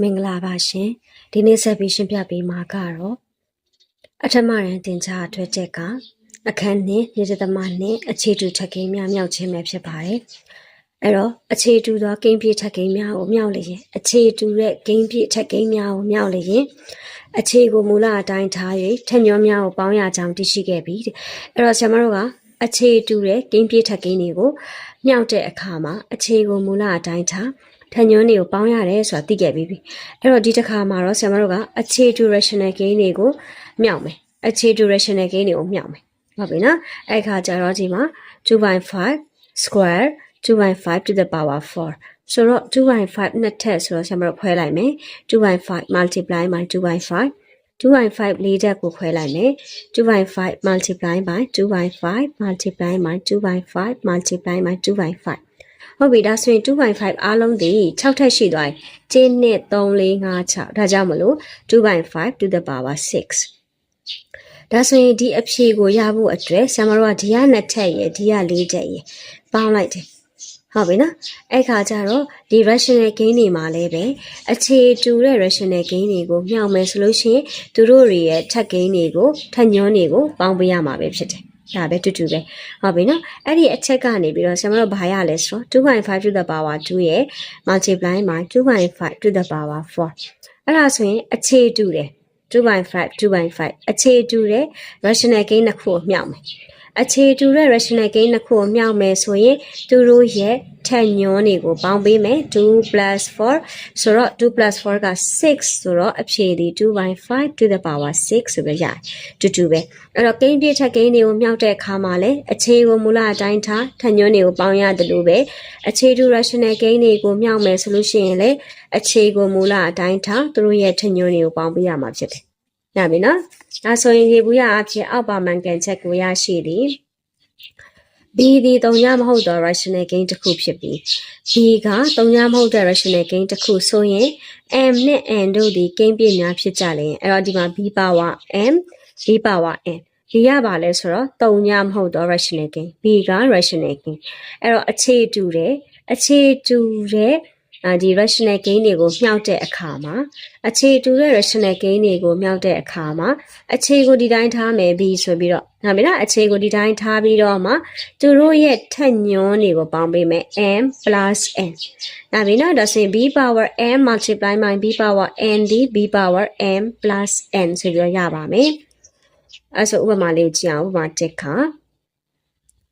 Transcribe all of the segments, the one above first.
မင်္ဂလာပါရှင်ဒီနေ့ဆက်ပြီးရှင်းပြပေးမှာကတော့အထမရန်တင်ကြားအထွဲချက်ကအခန်းနှင့်မြေသမနှင့်အခြေတူထက်ကိန်းများမြောက်ခြင်းပဲဖြစ်ပါတယ်အဲ့တော့အခြေတူသောကိန်းပြည့်ထက်ကိန်းများကိုမြောက်လေရင်အခြေတူတဲ့ကိန်းပြည့်ထက်ကိန်းများကိုမြောက်လေရင်အခြေကိုမူလအတိုင်းထား၍ထက်ညောများကိုပေါင်းရကြောင်းသိရှိခဲ့ပြီတဲ့အဲ့တော့ဆရာမတို့က အခြေတူတဲ့ကိန်းပြည့်ထက်ကိန်းတွေကိုမြောက်တဲ့အခါမှာအခြေကိုမူလအတိုင်းထားထညွန်းတွေကိုပေါင်းရတယ်ဆိုတာသိခဲ့ပြီးပြီအဲ့တော့ဒီတစ်ခါမှာတော့ဆရာမတို့ကအခြေ durational gain တွေကိုမြောက်မယ်အခြေ durational gain တွေကိုမြောက်မယ်ဟုတ်ပြီနော်အဲ့ခါကျတော့ဒီမှာ2.5 square 2.5 to the power 4ဆိုတော့2.5နှစ်ထပ်ဆိုတော့ဆရာမတို့ခွဲလိုက်မယ်2.5 multiply by 2.5 2.5လေးတက်ကိုခွဲလိုက်မယ်2.5 multiply by 2.5 multiply by 2.5 multiply by 2.5ဟုတ်ပြီဒါဆိုရင်2.5အားလုံးဒီ6ထပ်ရှိသွားပြီကျင်းနဲ့3 4 5 6ဒါကြောင့်မလို့2.5 to the power 6ဒါဆိုရင်ဒီအဖြေကိုရဖို့အတွက်ဆရာမတို့ကဒီကနှစ်ထပ်ရယ်ဒီကလေးထပ်ရယ်ပေါင်းလိုက်တယ် ဟုတ်ပြီနော်အဲ့ခါကျတော့ဒီ rational gain တွေမှာလည်းပဲအခြေတူတဲ့ rational gain တွေကိုမြှောက်မယ်ဆိုလို့ရှိရင်သူတို့တွေရဲ့ထပ် gain တွေကိုထပ်ညွှန်းတွေကိုပေါင်းပေးရမှာပဲဖြစ်တယ်ဒါပဲတူတူပဲဟုတ်ပြီနော်အဲ့ဒီအချက်ကနေပြီးတော့ဆရာမတို့ဘာရလဲဆိုတော့2.5 to the power 2ရဲ့ multiply by 2.5 to the power 4အဲ့ဒါဆိုရင်အခြေတူတယ်2.5 2.5အခြေတူတဲ့ rational gain နှစ်ခုကိုမြှောက်မယ် အခြေတူတဲ့ rational gain နှစ်ခုကိုမြှောက်မယ်ဆိုရင်သူတို့ရဲ့ထက်ညွန်းတွေကိုပေါင်းပေးမယ်2 4ဆိုတော့2 4က6ဆိုတော့အဖြေဒီ2/5 to the power 6ဆိုပဲရတယ်တူတူပဲအဲ့တော့ gain ပြည့်ထက် gain တွေကိုမြှောက်တဲ့အခါမှာလည်းအခြေကိုမူလအတိုင်းထားထက်ညွန်းတွေကိုပေါင်းရတယ်လို့ပဲအခြေတူ rational gain တွေကိုမြှောက်မယ်ဆိုလို့ရှိရင်လည်းအခြေကိုမူလအတိုင်းထားသူတို့ရဲ့ထက်ညွန်းတွေကိုပေါင်းပေးရမှာဖြစ်တယ် ရပြီနော်ဒါဆိုရင်ရေဘူးရအဖြစ်အောက်ပါမှန်ကန်ချက်ကိုရရှိသည် B ဒီတုံညာမဟုတ်သော rational gain တစ်ခုဖြစ်ပြီး B ကတုံညာမဟုတ်တဲ့ rational gain တစ်ခုဆိုရင် M နဲ့ N တို့ဒီ gain ပြည့်များဖြစ်ကြလေအဲ့တော့ဒီမှာ B power M B power N B ရပါလဲဆိုတော့တုံညာမဟုတ်သော rational gain B က rational gain အဲ့တော့အခြေတူတယ်အခြေတူတဲ့အာ ဒီ rational gain တွေကိုမြှောက်တဲ့အခါမှာအခြေတူတဲ့ rational gain တွေကိုမြှောက်တဲ့အခါမှာအခြေကိုဒီတိုင်းထားမယ် b ဆိုပြီးတော့ဒါပေမဲ့အခြေကိုဒီတိုင်းထားပြီးတော့မှသူတို့ရဲ့ထက်ညွန်းတွေကိုပေါင်းပေးမယ် m n ဒါပေမဲ့ဒါဆိုရင် b power m multiply by b power n ဒီ b power m n ဆိုပြီးတော့ရပါမယ်အဲဆိုဥပမာလေးကြည့်အောင်ဥပမာတစ်ခါ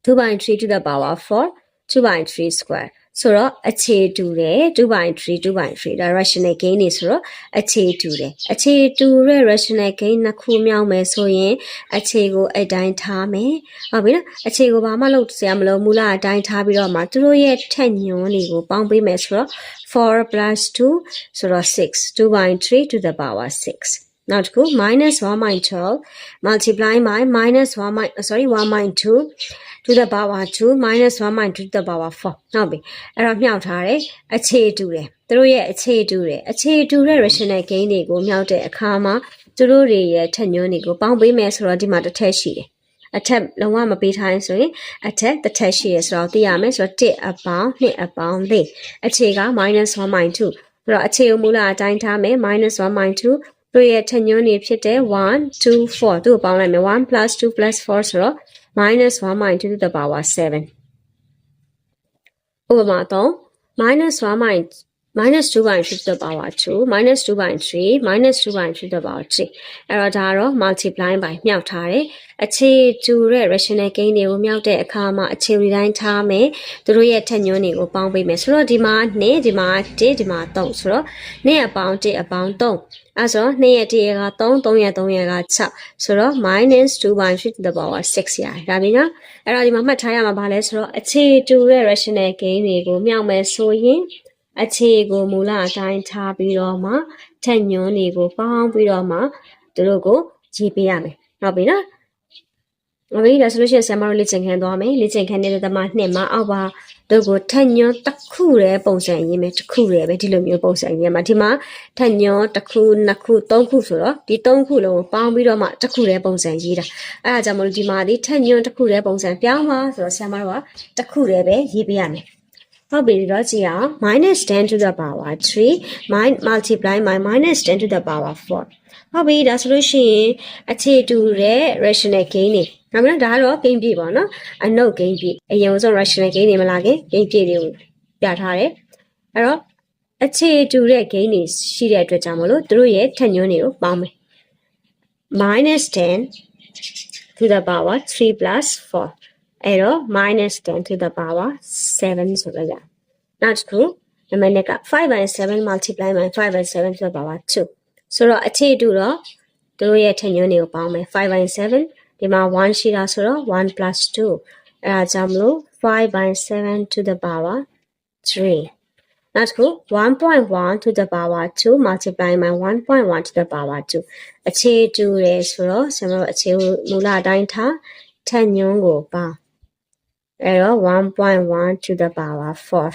2/3 to the power 4 2/3 square ဆိုတော့အခြေတူတယ်2/3 2/3ဒါ rational gain နေဆိုတော့အခြေတူတယ်အခြေတူတဲ့ rational gain နှစ်ခုမြောက်မယ်ဆိုရင်အခြေကိုအတိုင်းထားမယ်ဟုတ်ပြီနော်အခြေကိုဘာမှလုပ်စရာမလိုမူလအတိုင်းထားပြီးတော့မှသူတို့ရဲ့ထက်ညွန်းတွေကိုပေါင်းပေးမယ်ဆိုတော့4 2ဆိုတော့6 2/3 to the power 6 နောက်တစ်ခု minus 1.12 multiply by minus 1 sorry 1.2 to the power 2 minus 1 to the power 4ဟုတ်ပြီအဲ့တော့မြှောက်ထားတယ်အခြေတူတယ်သူတို့ရဲ့အခြေတူတယ်အခြေတူတဲ့ rational gain တွေကိုမြှောက်တဲ့အခါမှာသူတို့တွေရဲ့ထက်ညွန်းတွေကိုပေါင်းပေးမယ်ဆိုတော့ဒီမှာတစ်ထက်ရှိတယ်အထက်လုံးဝမပေးထားရင်ဆိုရင်အထက်တစ်ထက်ရှိရဆိုတော့သိရမယ်ဆိုတော့1အပေါင်း2အပေါင်း4အခြေက -1.2 ဆိုတော့အခြေကိုမူလအတိုင်းထားမယ် -1.2 တို့ရဲ့ထက်ညွန်းတွေဖြစ်တဲ့1 2 4သူ့ကိုပေါင်းလိုက်မယ်1 2 4ဆိုတော့ minus 1 minus 2 to the power 7ဥပမာ3 minus 1 minus minus 2 by 3 to the power 2 minus 2 by 3 minus 2 by 3 to the power 3အဲ့တော့ဒါကတော့ multiply by မြောက်ထားတယ်အခြေတူတဲ့ rational gain တွေကိုမြောက်တဲ့အခါမှာအခြေဒီတိုင်းထားမယ်သူတို့ရဲ့ထက်ညွန်းတွေကိုပေါင်းပေးမယ်ဆိုတော့ဒီမှာ2ဒီမှာ1ဒီမှာ3ဆိုတော့2အပေါင်း1အပေါင်း3 အဲဆိုတော့2ရဲ့1ရဲ့က3 3ရဲ့3ရဲ့က6ဆိုတော့ minus 2 by 3 to the power 6ရတယ်ဒါပြီနော်အဲ့တော့ဒီမှာမှတ်ထားရမှာဘာလဲဆိုတော့အခြေတူတဲ့ rational gain တွေကိုမြောက်မယ်ဆိုရင်အခြေကိုမူလအတိုင်းထားပြီးတော့မှထက်ညွန်းတွေကိုပေါင်းပြီးတော့မှသူတို့ကိုရေးပေးရမယ်ဟုတ်ပြီနော်။ ဟုတ်ပြီဒါဆိုလို့ရှိရင်ဆရာမတို့လေ့ကျင့်ခန်းသွားမယ်။လေ့ကျင့်ခန်းနေတဲ့တမနှစ်မှာအောက်ပါတို့ကိုထက်ညွန်းတစ်ခုတည်းပုံစံရေးမယ်တစ်ခုတည်းပဲဒီလိုမျိုးပုံစံရေးမှာဒီမှာထက်ညွန်းတစ်ခုနှစ်ခုသုံးခုဆိုတော့ဒီသုံးခုလုံးကိုပေါင်းပြီးတော့မှတစ်ခုတည်းပုံစံရေးတာ။အဲဒါကြောင့်မလို့ဒီမှာဒီထက်ညွန်းတစ်ခုတည်းပုံစံပြောင်းပါဆိုတော့ဆရာမတို့ကတစ်ခုတည်းပဲရေးပေးရမယ်။ဟုတ်ပြီတော့ကြည့်အောင် minus 10 to the power 3 min multiply by minus 10 to the power 4ဟုတ်ပြီဒါဆိုလို့ရှိရင်အခြေတူတဲ့ rational gain တွေ ဒါမှမဟုတ်ဒါကတော့ gain ပြည့်ပေါ့နော်အနုတ် gain ပြည့်အရင်ဆုံး rational gain တွေမလာခင် gain ပြည့်တွေကိုပြထားတယ်အဲ့တော့အခြေတူတဲ့ gain တွေရှိတဲ့အတွက်ကြောင့်မလို့သူတို့ရဲ့ထက်ညွှန်းတွေကိုပေါင်းမယ် minus 10 to the power 3 plus 4အဲ့တော့ minus 10 to the power 7ဆိုတော့ရနောက်တစ်ခုနံပါတ်2က5 by 7 multiply by 5 by 7 to the power 2ဆိုတော့အခြေအတူတော့သူတို့ရဲ့ထက်ညွှန်းတွေကိုပေါင်းမယ်5 by 7 ဒီမှာ1ရှိတာဆိုတော့1 plus 2အဲ့ဒါကြောင့်မလို့5 by 7 to the power 3နောက်တစ်ခု1.1 to the power 2 multiply by 1.1 to the power 2အခြေတူတယ်ဆိုတော့ကျွန်တော်တို့အခြေမူလအတိုင်းထားထက်ညွှန်းကိုပေါင်းအဲ့တော့1.1 to the power 4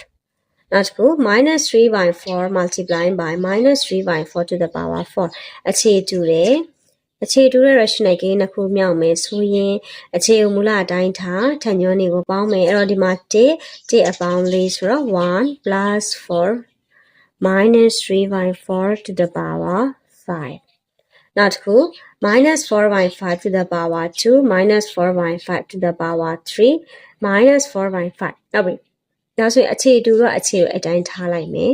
နောက်တစ်ခု minus 3 by 4 multiplying by minus 3 by 4 to the power 4အခြေတူတယ် အခြေတူတဲ့ rational gain နှစ်ခုမြောက်မယ်ဆိုရင်အခြေမူလအတိုင်းထားထက်ညွှန်းတွေကိုပေါင်းမယ်အဲ့တော့ဒီမှာ1 1အပေါင်းလေးဆိုတော့1 plus 4 minus 3 by 4 to the power 5နောက်တစ်ခု minus 4 by 5 to the power 2 minus 4 by 5 to the power 3 minus 4 by 5ဟုတ်ပြီဒါဆိုရင်အခြေတူတော့အခြေကိုအတိုင်းထားလိုက်မယ်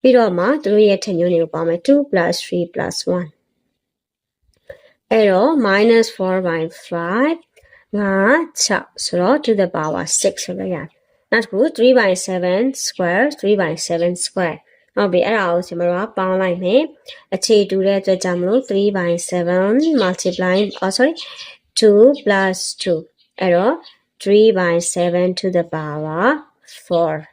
ပြီးတော့မှသူတို့ရဲ့ထက်ညွှန်းတွေကိုပေါင်းမယ်2 plus 3 plus 1 အဲ့တော့ minus 4 by 5ငါ6ဆိုတော့ to the power 6ဆိုလို့ရတယ်နောက်တစ်ခု3 by 7 square 3 by 7 square ဟုတ်ပြီအဲ့ဒါကိုကျွန်တော်ကပေါင်းလိုက်မယ်အခြေတူတဲ့အတွက်ကြောင့်မလို့3 by 7 multiply oh sorry 2 plus 2အဲ့တော့3 by 7 to the power 4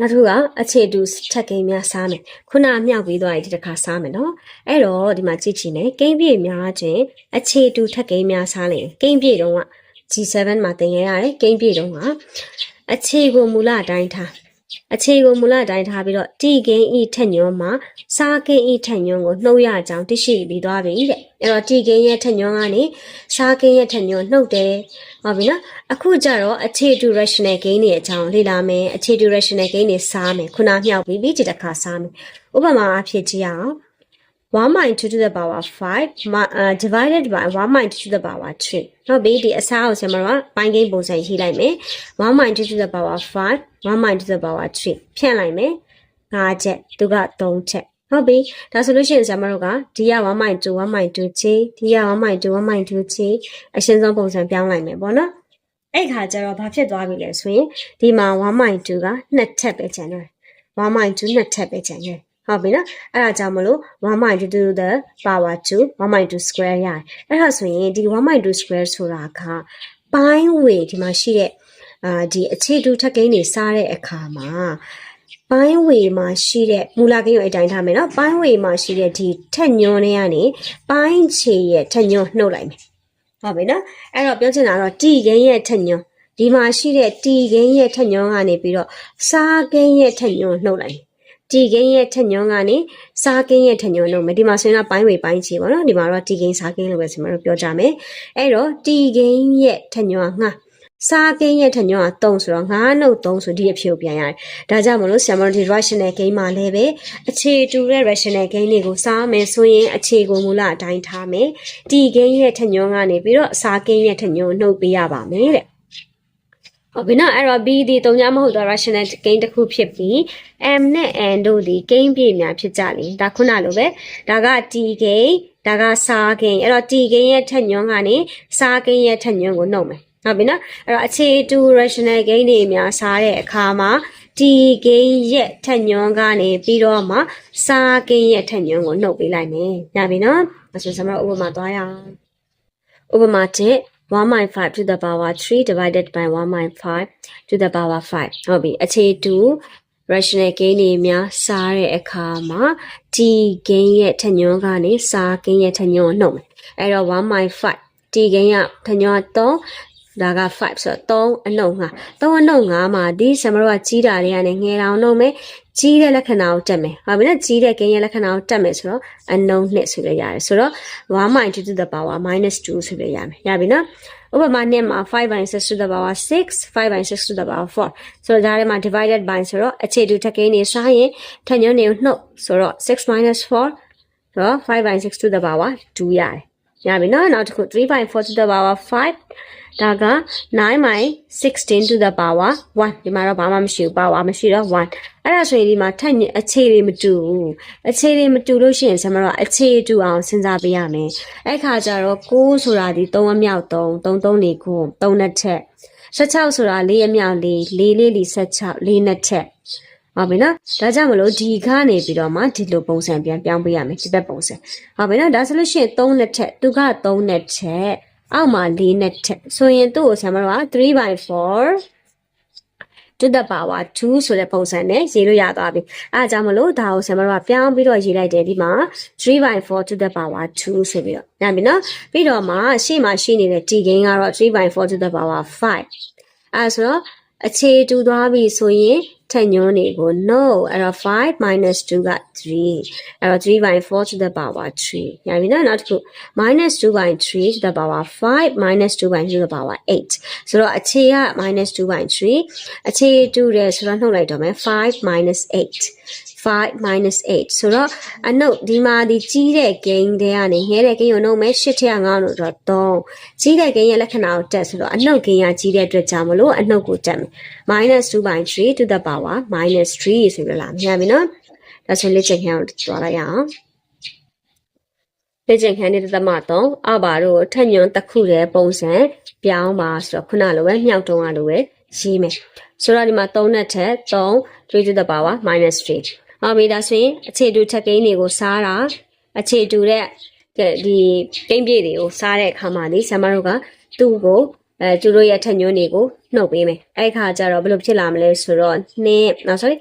နောက်တစ်ခုကအခြေတူထက်ကိန်းများစားမယ်ခုနမြောက်ပြီးသွားရင်ဒီတစ်ခါစားမယ်နော်အဲ့တော့ဒီမှာကြည့်ချင်တယ်ကိန်းပြည့်များခြင်းအခြေတူထက်ကိန်းများစားလိမ့်မယ်ကိန်းပြည့်တုံးက G7 မှာသင်ရရတယ်ကိန်းပြည့်တုံးကအခြေကိုမူလအတိုင်းထား အခြေကိုမူလအတိုင်းထားပြီးတော့တီကင်းဤထက်ညွန်းမှာစားကင်းဤထက်ညွန်းကိုနှုတ်ရအောင်သိရှိပြီးသွားပြီတဲ့အဲ့တော့တီကင်းရဲ့ထက်ညွန်းကနေစားကင်းရဲ့ထက်ညွန်းနှုတ်တယ်ဟုတ်ပြီနော်အခုကျတော့အခြေတူ rational gain တွေအကြောင်းလေ့လာမယ်အခြေတူ rational gain တွေစားမယ်ခုနမြောက်ပြီးပြီးဒီတစ်ခါစားမယ်ဥပမာအဖြစ်ကြည့်အောင် 1 minus 2 to the power 5 mi- uh, divided by 1 minus 2 to the power 3ဟုတ်ပြီဒီအစားကိုကျွန်တော်ကပိုင်းကိန်းပုံစံရေးလိုက်မယ်1 minus 2 to the power 5 1 minus 2 to the power 3ဖြန့်လိုက်မယ်5ချက်သူက3ချက်ဟုတ်ပြီဒါဆိုလို့ရှိရင်ဆရာမတို့ကဒီက1 minus 2 1 minus 2ချေဒီက1 minus 2 1 minus 2ချေအရှင်းဆုံးပုံစံပြောင်းလိုက်မယ်ပေါ့နော်အဲ့ခါကျတော့ဘာဖြစ်သွားပြီလဲဆိုရင်ဒီမှာ1 minus 2က2ချက်ပဲကျန်တော့1 minus 2 2ချက်ပဲကျန်တယ် ဟုတ်ပြီနော်အဲ့ဒါကြောင့်မလို့1 minus 2 to the power 2 1 minus 2 square ရတယ်အဲ့ဒါဆိုရင်ဒီ1 minus 2 square ဆိုတာကပိုင်းဝေဒီမှာရှိတဲ့အာဒီအခြေတူထက်ကိန်းတွေစားတဲ့အခါမှာပိုင်းဝေမှာရှိတဲ့မူလကိန်းကိုအတိုင်းထားမယ်နော်ပိုင်းဝေမှာရှိတဲ့ဒီထက်ညွန်းတွေကနေပိုင်းခြေရဲ့ထက်ညွန်းနှုတ်လိုက်မယ်ဟုတ်ပြီနော်အဲ့တော့ပြောချင်တာကတော့တီကိန်းရဲ့ထက်ညွန်းဒီမှာရှိတဲ့တီကိန်းရဲ့ထက်ညွန်းကနေပြီးတော့စားကိန်းရဲ့ထက်ညွန်းနှုတ်လိုက်မယ် တီကိန်းရဲ့ထက်ညွန်းကနေစားကိန်းရဲ့ထက်ညွန်းနှုတ်မယ်ဒီမှာဆိုရင်တော့ပိုင်းဝေပိုင်းခြေပေါ့နော်ဒီမှာတော့တီကိန်းစားကိန်းလို့ပဲဆိုမှတော့ပြောကြမယ်အဲ့တော့တီကိန်းရဲ့ထက်ညွန်းကငှားစားကိန်းရဲ့ထက်ညွန်းက3ဆိုတော့ငါးနှုတ်3ဆိုဒီအဖြစ်ကိုပြန်ရတယ်ဒါကြောင့်မလို့ဆရာမတို့ဒီ rational gain မှာလည်းပဲအခြေတူတဲ့ rational gain တွေကိုစားမယ်ဆိုရင်အခြေကိုမူလအတိုင်းထားမယ်တီ gain ရဲ့ထက်ညွန်းကနေပြီးတော့စားကိန်းရဲ့ထက်ညွန်းနှုတ်ပေးရပါမယ်တဲ့ ဟုတ်ပြီနော်အဲ့တော့ B ဒီတုံညာမဟုတ်တော့ rational gain တစ်ခုဖြစ်ပြီး M နဲ့ N တို့ဒီ gain ပြည့်များဖြစ်ကြလေဒါခုနလိုပဲဒါက T gain ဒါကစား gain အဲ့တော့ T gain ရဲ့ထက်ညွန်းကနေစား gain ရဲ့ထက်ညွန်းကိုနှုတ်မယ်ဟုတ်ပြီနော်အဲ့တော့အခြေတူ rational gain တွေများစားတဲ့အခါမှာ T gain ရဲ့ထက်ညွန်းကနေပြီးတော့မှစား gain ရဲ့ထက်ညွန်းကိုနှုတ်ပေးလိုက်မယ်ညပြီနော်အဲ့ဆိုကျွန်တော်ဥပမာသွားရအောင်ဥပမာ1 1.5 to the power 3 divided by 1.5 to the power 5ဟုတ်ပြီအခြေတူ rational gain တွေများစားတဲ့အခါမှာ t gain ရဲ့ထညွန်းကနေစား gain ရဲ့ထညွန်းကိုနှုတ်မယ်အဲ့တော့1.5 t gain ကထညွန်းက3ဒါက5ဆိုတော့3အနှုတ်5 3အနှုတ်5မှာဒီဆမတို့ကကြီးတာတွေကနေငယ်တောင်နှုတ်မယ် ကြီးတဲ့လက္ခဏာကိုတက်မယ်ဟုတ်ပြီနော်ကြီးတဲ့ gain ရဲ့လက္ခဏာကိုတက်မယ်ဆိုတော့ unknown နှစ်ဆိုလို့ရတယ်ဆိုတော့1 minus 2 to the power minus 2ဆိုလို့ရမယ်ရပြီနော်ဥပမာနှစ်မှာ5 by 6 to the power 6 5 by 6 to the power 4ဆိုတော့ဒါထဲမှာ divided by ဆိုတော့အခြေတူထက်ကိန်းနေစားရင်ထက်ညွှန်းနေကိုနှုတ်ဆိုတော့6 minus 4ဆိုတော့5 by 6 to the power 2ရတယ် ရပြီနော်နောက်တစ်ခု3 by 4 to the power 5ဒါက9 by 16 to the power 1ဒီမှာတော့ဘာမှမရှိဘူး power မရှိတော့1အဲ့ဒါဆိုရင်ဒီမှာထက်ညအခြေတွေမတူဘူးအခြေတွေမတူလို့ရှိရင်ကျွန်တော်တို့အခြေတူအောင်စဉ်းစားပေးရမယ်အဲ့ခါကျတော့6ဆိုတာဒီ3အမြောက်3 3 3လေးခု3နဲ့ထက်16ဆိုတာ4အမြောက်4 4လေးလီ16 4နဲ့ထက် ဟုတ်ပြီနော်ဒါကြောင့်မလို့ဒီကနေပြီးတော့မှဒီလိုပုံစံပြန်ပြောင်းပေးရမယ်ဒီဘက်ပုံစံဟုတ်ပြီနော်ဒါဆိုလို့ရှိရင်3နဲ့ထက်သူက3နဲ့ထက်အောက်မှာ4နဲ့ထက်ဆိုရင်သူ့ကိုဆရာမတို့က3 by 4 to the power 2ဆိုတဲ့ပုံစံနဲ့ရေးလို့ရသွားပြီအဲဒါကြောင့်မလို့ဒါကိုဆရာမတို့ကပြောင်းပြီးတော့ရေးလိုက်တယ်ဒီမှာ3 by 4 to the power 2ဆိုပြီးတော့ညပြီနော်ပြီးတော့မှရှေ့မှာရှိနေတဲ့ t gain ကတော့3 by 4 to the power 5အဲဆိုတော့အခြေတူသွားပြီဆိုရင် ထက်ညွှန်းနေကို no အဲ့တော့5 minus 2က3အဲ့တော့3 by 4 to the power 3ရပြီနော်နောက်တစ်ခု minus 2 by 3 to the power 5 minus 2 by 2 to the power 8ဆိုတော့အခြေက minus 2 by 3အခြေတူတယ်ဆိုတော့နှုတ်လိုက်တော့မယ်5 minus 8 5 minus 8ဆိုတော့အနုတ်ဒီမှာဒီကြီးတဲ့ gain တွေကနေငဲတဲ့ gain ကိုနှုတ်မယ်8ထက်9လို့တော့3ကြီးတဲ့ gain ရဲ့လက္ခဏာကိုတက်ဆိုတော့အနုတ် gain ကကြီးတဲ့အတွက်ကြောင့်မလို့အနုတ်ကိုတက်မယ် minus 2 by 3 to the power minus 3ဆိုပြီးလာမြင်ပြီနော်ဒါဆိုလက်ချက်ခံအောင်သွားလိုက်ရအောင်လက်ချက်ခံနေတဲ့သမ3အပါတို့ထက်ညွန်တစ်ခုတည်းပုံစံပြောင်းပါဆိုတော့ခုနလိုပဲမြောက်တုံးကလိုပဲရေးမယ်ဆိုတော့ဒီမှာ3နဲ့ထက်3 3 to the power minus 3 ဟုတ်ပြီဒါဆိုရင်အခြေတူချက်ကိန်းတွေကိုစားတာအခြေတူတဲ့ဒီကိန်းပြည့်တွေကိုစားတဲ့အခါမှာဒီဆရာမတို့ကသူ့ကိုအဲသူတို့ရဲ့ထက်ညွန်းတွေကိုနှုတ်ပေးမယ်အဲ့ခါကျတော့ဘယ်လိုဖြစ်လာမလဲဆိုတော့2 no sorry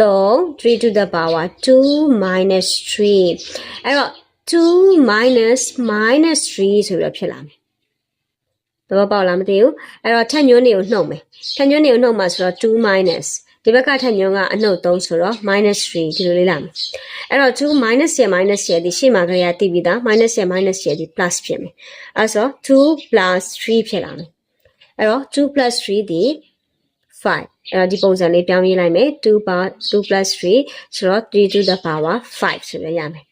3 3 to the power 2 minus 3အဲ့တော့2 minus minus 3ဆိုပြီးတော့ဖြစ်လာမယ်သဘောပေါက်လားမသိဘူးအဲ့တော့ထက်ညွန်းတွေကိုနှုတ်မယ်ထက်ညွန်းတွေကိုနှုတ်မှာဆိုတော့2 minus ဒီဘက်ကထက်ညွန်းကအနှုတ်3ဆိုတော့ minus 3ဒီလိုလေးလာမယ်အဲ့တော့2 minus ရ minus ရဒီရှေ့မှာကြရတည်ပြီးသား minus ရ minus ရဒီ plus ဖြစ်မယ်အဲ့ဆို2 plus 3ဖြစ်လာမယ်အဲ့တော့2 plus 3ဒီ5အဲ့တော့ဒီပုံစံလေးပြောင်းရေးလိုက်မယ်2 bar 2 plus 3ဆိုတော့3 to the power 5ဆိုရရမယ်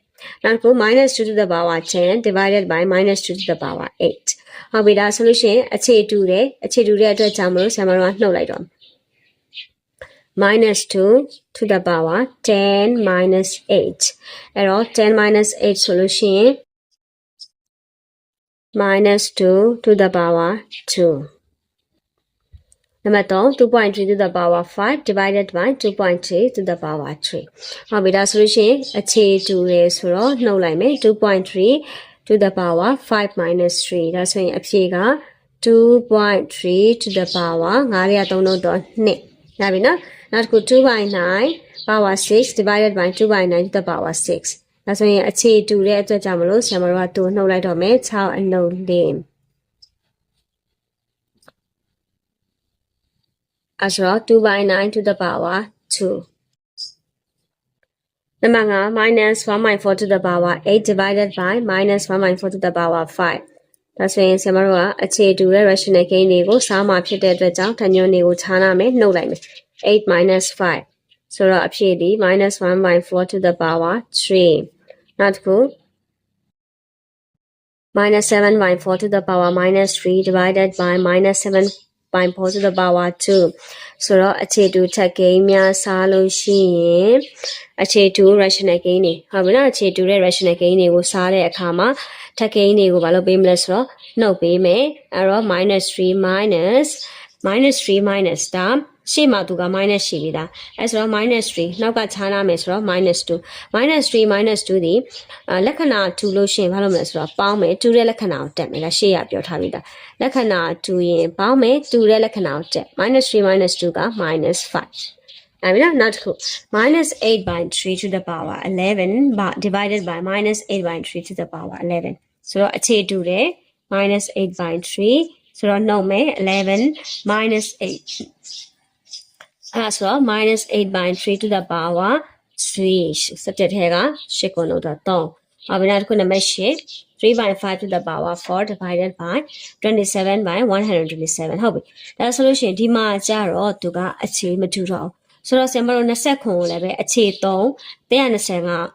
နောက်တစ်ခု minus 2 to the power 10 divided by minus 2 to the power 8ဟုတ်ပြီဒါဆိုလို့ရှိရင်အခြေတူတယ်အခြေတူတဲ့အတွက်ကြောင့်မလို့ဆရာမတို့ကနှုတ်လိုက်တော့ minus 2 to the power 10 minus 8အဲ့တော့10 minus 8ဆိုလို့ရှိရင် minus 2 to the power 2နံပါတ်3 2.3 to the power 5 divided by 2.3 to the power 3ဟုတ်ပြီဒါဆိုလို့ရှိရင်အခြေတူတယ်ဆိုတော့နှုတ်လိုက်မယ်2.3 to the power 5 minus 3ဒါဆိုရင်အဖြေက2.3 to the power 9ရ3လို့တော့2ရပြီနော် နောက်တစ်ခု2 by 9 power 6 divided by 2 by 9 to the power 6ဒါဆိုရင်အခြေတူတဲ့အတွက်ကြောင့်မလို့ဆရာမတို့ကတူနှုတ်လိုက်တော့မယ်6အနှုတ်၄အဲဆိုတော့2 by 9 to the power 2နံပါတ်5 minus 1.4 to the power 8 divided by minus 1.4 to the power 5ဒါဆိုရင်ဆရာမတို့ကအခြေတူတဲ့ rational gain တွေကိုစားမှာဖြစ်တဲ့အတွက်ကြောင့်ထညွန်းတွေကိုခြားနာမယ်နှုတ်လိုက်မယ် 8 minus 5ဆိုတော့အဖြေဒီ minus 1.4 to the power 3နောက်တစ်ခု minus 7.4 to the power minus 3 divided by minus 7.4 to the power 2ဆိုတော့အခြေတူထက်ကိန်းများစားလို့ရှိရင်အခြေတူ rational gain တွေဟုတ်ပြီနော်အခြေတူတဲ့ rational gain တွေကိုစားတဲ့အခါမှာထက်ကိန်းတွေကိုဘာလို့ပေးမလဲဆိုတော့နှုတ်ပေးမယ်အဲ့တော့ minus 3 minus minus 3 minus ဒါ ရှေ့မှာသူက minus ရှိပြီလားအဲဆိုတော့ minus 3နောက်ကခြားနာမယ်ဆိုတော့ minus 2 minus 3 minus 2ဒီလက္ခဏာ2လို့ရှိရင်ဘာလို့မလဲဆိုတော့ပေါင်းမယ်2တဲ့လက္ခဏာကိုတက်မယ်လားရှေ့ရပြောထားပြီလားလက္ခဏာ2ရင်ပေါင်းမယ်2တဲ့လက္ခဏာကိုတက် minus 3 minus 2က minus 5အဲ့ပြီနော်နောက်တစ်ခု minus 8 by 3 to the power 11 by divided by minus 8 by 3 to the power 11ဆိုတော့အခြေတူတယ် minus 8 by 3ဆိုတော့နှုတ်မယ်11 minus 8 အဲ့ဒါဆိုတော့ minus 8 by 3 to the power 3စတက်ထဲက8ကိုလို့တော့3ဟောဘယ်နောက်တစ်ခုနံပါတ်8 3 by 5 to the power 4 divided by 27 by 127ဟုတ်ပြီဒါဆိုလို့ရှိရင်ဒီမှာကျတော့သူကအခြေမတူတော့ဘူးဆိုတော့ဆင်မတို့20ခုကိုလည်းပဲအခြေ3 125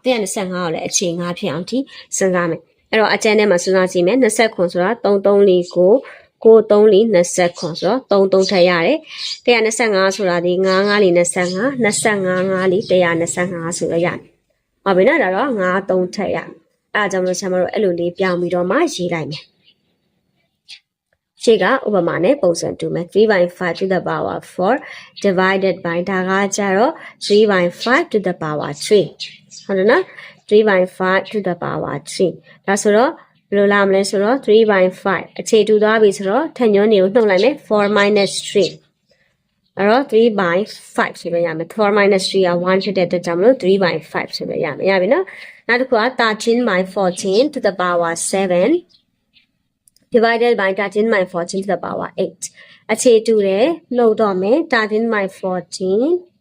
125ကိုလည်းအခြေ5ဖြစ်အောင်ဒီစဉ်းစားမယ်အဲ့တော့အကျန်းထဲမှာစဉ်းစားကြည့်မယ်20ခုဆိုတာ3 3 4 9 ကို3လီ20ခွန်ဆိုတော့3 3ထည့်ရတယ်125ဆိုတာဒီ9 9လီ25 25 5လီ125ဆိုတော့ရတယ်။ဟုတ်ပြီနော်ဒါတော့9 3ထည့်ရ။အဲဒါကြောင့်မလို့ဆရာမတို့အဲ့လိုလေးပြောင်းပြီးတော့မှရေးလိုက်မယ်။ရှေ့ကဥပမာနဲ့ပုံစံတူမယ်3 by 5 to the power 4 divided by ဒါကကြတော့3 by 5 to the power 3ဟုတ်တယ်နော်3 by 5 to the power 3ဒါဆိုတော့ ဘယ်လိုလာမလဲဆိုတော့3 by 5အခြေတူသွားပြီဆိုတော့ထက်ညွန်းတွေကိုနှုတ်လိုက်မယ်4 minus 3အဲ့တော့3 by 5ဆိုလို့ရမယ်4 minus 3က1ဖြစ်တဲ့အတွက်ကြောင့်မလို့3 by 5ဆိုလို့ရမယ်ရပြီနော်နောက်တစ်ခုက13 by 14 to the power 7 divided by 13 by 14 to the power 8အခြေတူတယ်နှုတ်တော့မယ်13 by 14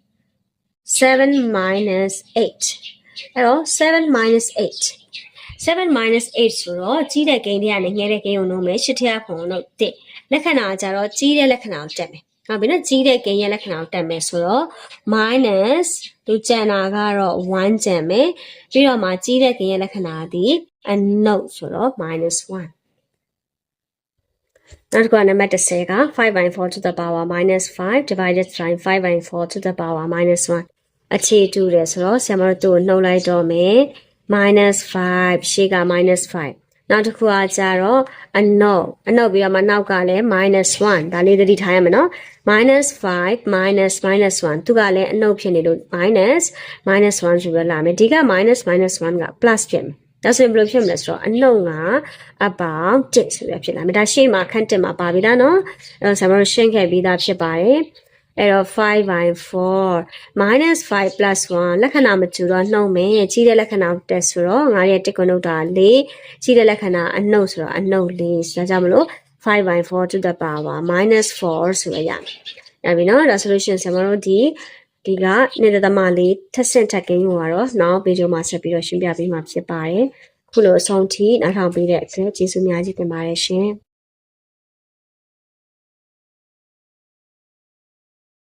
7 minus 8 အဲ့တော့7 minus 8 7 minus 8ဆိုတော့ကြီးတဲ့ကိန်းတွေကနေငယ်တဲ့ကိန်းကိုနှုတ်မယ်ရှစ်ထရခုံနှုတ်တစ်လက္ခဏာကြတော့ကြီးတဲ့လက္ခဏာကိုတက်မယ်ဟုတ်ပြီနော်ကြီးတဲ့ကိန်းရဲ့လက္ခဏာကိုတက်မယ်ဆိုတော့ minus သူကျန်တာကတော့1ကျန်မယ်ပြီးတော့မှကြီးတဲ့ကိန်းရဲ့လက္ခဏာဒီအနှုတ်ဆိုတော့ minus 1နောက်တစ်ခုကနံပါတ်30က5 by 4 to the power minus 5 divided by 5 by 4 to the power minus 1အခြေတူတယ်ဆိုတော့ဆရာမတို့သူ့ကိုနှုတ်လိုက်တော့မယ် minus 5 ရှေ့က minus 5နောက်တစ်ခုကကြတော့အနုတ်အနုတ်ပြီးတော့မှနောက်ကလည်း minus 1ဒါလေးသတိထားရမယ်နော် minus 5 minus minus 1သူကလည်းအနုတ်ဖြစ်နေလို့ minus minus 1ဆိုပြီးလာမယ်ဒီက minus minus 1က plus ဖြစ်မယ်ဒါဆိုရင်ဘယ်လိုဖြစ်မလဲဆိုတော့အနှုတ်ကအပေါင်း1ဆိုရဖြစ်လာမယ်ဒါရှေ့မှာခန့်1မှာပါပြီလားနော်အဲတော့ဆရာမတို့ရှင်းခဲ့ပြီးသားဖြစ်ပါတယ် အဲ့တော့5 by 4 minus 5 plus 1လက္ခဏာမတူတော့နှုတ်မယ်ကြီးတဲ့လက္ခဏာတက်ဆိုတော့ငါရဲ့တစ်ကနှုတ်တာ4ကြီးတဲ့လက္ခဏာအနှုတ်ဆိုတော့အနှုတ်4ဒါကြောင့်မလို့5 by 4 to the power minus 4ဆိုရရမယ်။အဲ့ပြီနော်ဒါဆိုလို့ရှိရင်ဆရာမတို့ဒီဒီကနေ့သမလေးထက်ဆင့်ထက်ကင်းကိုကတော့နောက်ဗီဒီယိုမှာဆက်ပြီးတော့ရှင်းပြပေးမှာဖြစ်ပါတယ်။ခုလိုအဆုံးထိနောက်ထောင်ပေးတဲ့အတွက်ကျေးဇူးများကြီးတင်ပါတယ်ရှင်။